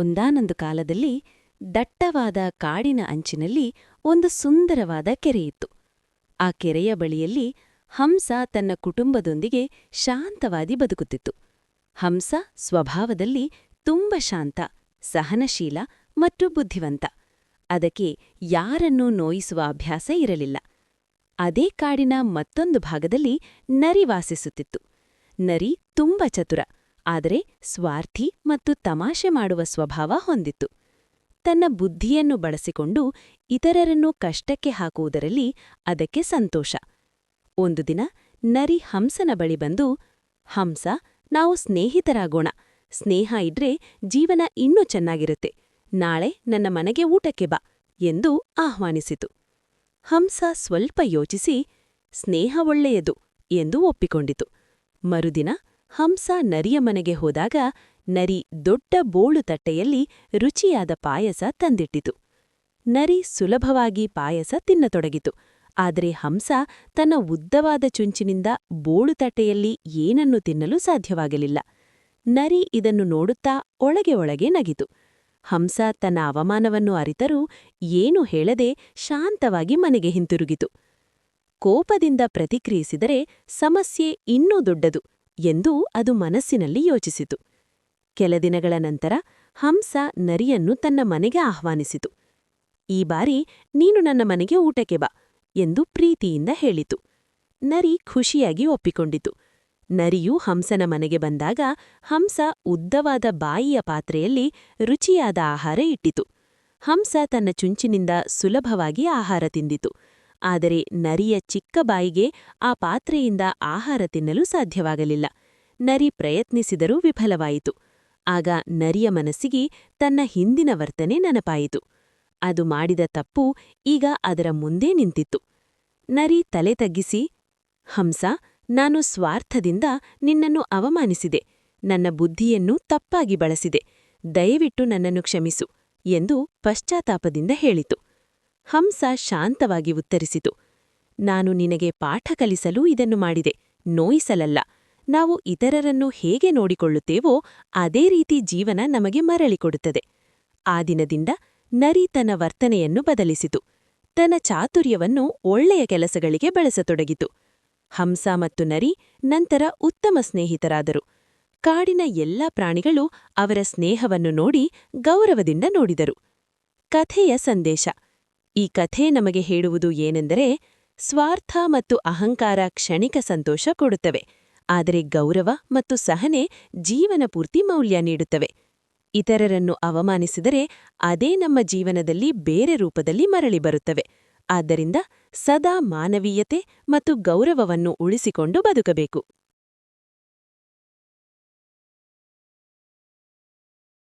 ಒಂದಾನೊಂದು ಕಾಲದಲ್ಲಿ ದಟ್ಟವಾದ ಕಾಡಿನ ಅಂಚಿನಲ್ಲಿ ಒಂದು ಸುಂದರವಾದ ಕೆರೆಯಿತ್ತು. ಆ ಕೆರೆಯ ಬಳಿಯಲ್ಲಿ ಹಂಸ ತನ್ನ ಕುಟುಂಬದೊಂದಿಗೆ ಶಾಂತವಾಗಿ ಬದುಕುತ್ತಿತ್ತು. ಹಂಸ ಸ್ವಭಾವದಲ್ಲಿ ತುಂಬ ಶಾಂತ, ಸಹನಶೀಲ ಮತ್ತು ಬುದ್ಧಿವಂತ. ಅದಕ್ಕೆ ಯಾರನ್ನೂ ನೋಯಿಸುವ ಅಭ್ಯಾಸ ಇರಲಿಲ್ಲ. ಅದೇ ಕಾಡಿನ ಮತ್ತೊಂದು ಭಾಗದಲ್ಲಿ ನರಿ ವಾಸಿಸುತ್ತಿತ್ತು. ನರಿ ತುಂಬ ಚತುರ ಆದರೆ ಸ್ವಾರ್ಥಿ ಮತ್ತು ತಮಾಷೆ ಮಾಡುವ ಸ್ವಭಾವ ಹೊಂದಿತ್ತು. ತನ್ನ ಬುದ್ಧಿಯನ್ನು ಬಳಸಿಕೊಂಡು ಇತರರನ್ನು ಕಷ್ಟಕ್ಕೆ ಹಾಕುವುದರಲ್ಲಿ ಅದಕ್ಕೆ ಸಂತೋಷ. ಒಂದು ದಿನ ನರಿ ಹಂಸನ ಬಳಿ ಬಂದು, ಹಂಸ, ನಾವು ಸ್ನೇಹಿತರಾಗೋಣ. ಸ್ನೇಹ ಇದ್ರೆ ಜೀವನ ಇನ್ನೂ ಚೆನ್ನಾಗಿರುತ್ತೆ. ನಾಳೆ ನನ್ನ ಮನೆಗೆ ಊಟಕ್ಕೆ ಬಾ ಎಂದು ಆಹ್ವಾನಿಸಿತು. ಹಂಸ ಸ್ವಲ್ಪ ಯೋಚಿಸಿ, ಸ್ನೇಹ ಒಳ್ಳೆಯದು ಎಂದು ಒಪ್ಪಿಕೊಂಡಿತು. ಮರುದಿನ ಹಂಸ ನರಿಯ ಮನೆಗೆ ಹೋದಾಗ ನರಿ ದೊಡ್ಡ ಬೋಳು ತಟ್ಟೆಯಲ್ಲಿ ರುಚಿಯಾದ ಪಾಯಸ ತಂದಿಟ್ಟಿತು. ನರಿ ಸುಲಭವಾಗಿ ಪಾಯಸ ತಿನ್ನತೊಡಗಿತು. ಆದರೆ ಹಂಸ ತನ್ನ ಉದ್ದವಾದ ಚುಂಚಿನಿಂದ ಬೋಳು ತಟ್ಟೆಯಲ್ಲಿ ಏನನ್ನು ತಿನ್ನಲು ಸಾಧ್ಯವಾಗಲಿಲ್ಲ. ನರಿ ಇದನ್ನು ನೋಡುತ್ತಾ ಒಳಗೆ ಒಳಗೆ ನಗಿತು. ಹಂಸ ತನ್ನ ಅವಮಾನವನ್ನು ಅರಿತರೂ ಏನು ಹೇಳದೆ ಶಾಂತವಾಗಿ ಮನೆಗೆ ಹಿಂತಿರುಗಿತು. ಕೋಪದಿಂದ ಪ್ರತಿಕ್ರಿಯಿಸಿದರೆ ಸಮಸ್ಯೆ ಇನ್ನೂ ದೊಡ್ಡದು. ಎಂದು ಅದು ಮನಸ್ಸಿನಲ್ಲಿ ಯೋಚಿಸಿತು. ಕೆಲ ದಿನಗಳ ನಂತರ ಹಂಸ ನರಿಯನ್ನು ತನ್ನ ಮನೆಗೆ ಆಹ್ವಾನಿಸಿತು. ಈ ಬಾರಿ ನೀನು ನನ್ನ ಮನೆಗೆ ಊಟಕ್ಕೆ ಬಾ ಎಂದು ಪ್ರೀತಿಯಿಂದ ಹೇಳಿತು. ನರಿ ಖುಷಿಯಾಗಿ ಒಪ್ಪಿಕೊಂಡಿತು. ನರಿಯು ಹಂಸನ ಮನೆಗೆ ಬಂದಾಗ ಹಂಸ ಉದ್ದವಾದ ಬಾಯಿಯ ಪಾತ್ರೆಯಲ್ಲಿ ರುಚಿಯಾದ ಆಹಾರ ಇಟ್ಟಿತು. ಹಂಸ ತನ್ನ ಚುಂಚಿನಿಂದ ಸುಲಭವಾಗಿ ಆಹಾರ ತಿಂದಿತು. ಆದರೆ ನರಿಯ ಚಿಕ್ಕ ಬಾಯಿಗೆ ಆ ಪಾತ್ರೆಯಿಂದ ಆಹಾರ ತಿನ್ನಲು ಸಾಧ್ಯವಾಗಲಿಲ್ಲ. ನರಿ ಪ್ರಯತ್ನಿಸಿದರೂ ವಿಫಲವಾಯಿತು. ಆಗ ನರಿಯ ಮನಸ್ಸಿಗೆ ತನ್ನ ಹಿಂದಿನ ವರ್ತನೆ ನೆನಪಾಯಿತು. ಅದು ಮಾಡಿದ ತಪ್ಪು ಈಗ ಅದರ ಮುಂದೆ ನಿಂತಿತ್ತು. ನರಿ ತಲೆ ತಗ್ಗಿಸಿ, ಹಂಸ, ನಾನು ಸ್ವಾರ್ಥದಿಂದ ನಿನ್ನನ್ನು ಅವಮಾನಿಸಿದೆ. ನನ್ನ ಬುದ್ಧಿಯನ್ನು ತಪ್ಪಾಗಿ ಬಳಸಿದೆ. ದಯವಿಟ್ಟು ನನ್ನನ್ನು ಕ್ಷಮಿಸು ಎಂದು ಪಶ್ಚಾತ್ತಾಪದಿಂದ ಹೇಳಿತು. ಹಂಸ ಶಾಂತವಾಗಿ ಉತ್ತರಿಸಿತು. ನಾನು ನಿನಗೆ ಪಾಠ ಕಲಿಸಲು ಇದನ್ನು ಮಾಡಿದೆ, ನೋಯಿಸಲಲ್ಲ. ನಾವು ಇತರರನ್ನು ಹೇಗೆ ನೋಡಿಕೊಳ್ಳುತ್ತೇವೋ ಅದೇ ರೀತಿ ಜೀವನ ನಮಗೆ ಮರಳಿಕೊಡುತ್ತದೆ ಆ ದಿನದಿಂದ ನರಿ ತನ್ನ ವರ್ತನೆಯನ್ನು ಬದಲಿಸಿತು. ತನ್ನ ಚಾತುರ್ಯವನ್ನು ಒಳ್ಳೆಯ ಕೆಲಸಗಳಿಗೆ ಬಳಸತೊಡಗಿತು. ಹಂಸ ಮತ್ತು ನರಿ ನಂತರ ಉತ್ತಮ ಸ್ನೇಹಿತರಾದರು. ಕಾಡಿನ ಎಲ್ಲ ಪ್ರಾಣಿಗಳು ಅವರ ಸ್ನೇಹವನ್ನು ನೋಡಿ ಗೌರವದಿಂದ ನೋಡಿದರು. ಕಥೆಯ ಸಂದೇಶ. ಈ ಕಥೆ ನಮಗೆ ಹೇಳುವುದು ಏನೆಂದರೆ, ಸ್ವಾರ್ಥ ಮತ್ತು ಅಹಂಕಾರ ಕ್ಷಣಿಕ ಸಂತೋಷ ಕೊಡುತ್ತವೆ, ಆದರೆ ಗೌರವ ಮತ್ತು ಸಹನೆ ಜೀವನ ಪೂರ್ತಿ ಮೌಲ್ಯ ನೀಡುತ್ತವೆ. ಇತರರನ್ನು ಅವಮಾನಿಸಿದರೆ ಅದೇ ನಮ್ಮ ಜೀವನದಲ್ಲಿ ಬೇರೆ ರೂಪದಲ್ಲಿ ಮರಳಿ ಬರುತ್ತವೆ. ಆದ್ದರಿಂದ ಸದಾ ಮಾನವೀಯತೆ ಮತ್ತು ಗೌರವವನ್ನು ಉಳಿಸಿಕೊಂಡು ಬದುಕಬೇಕು.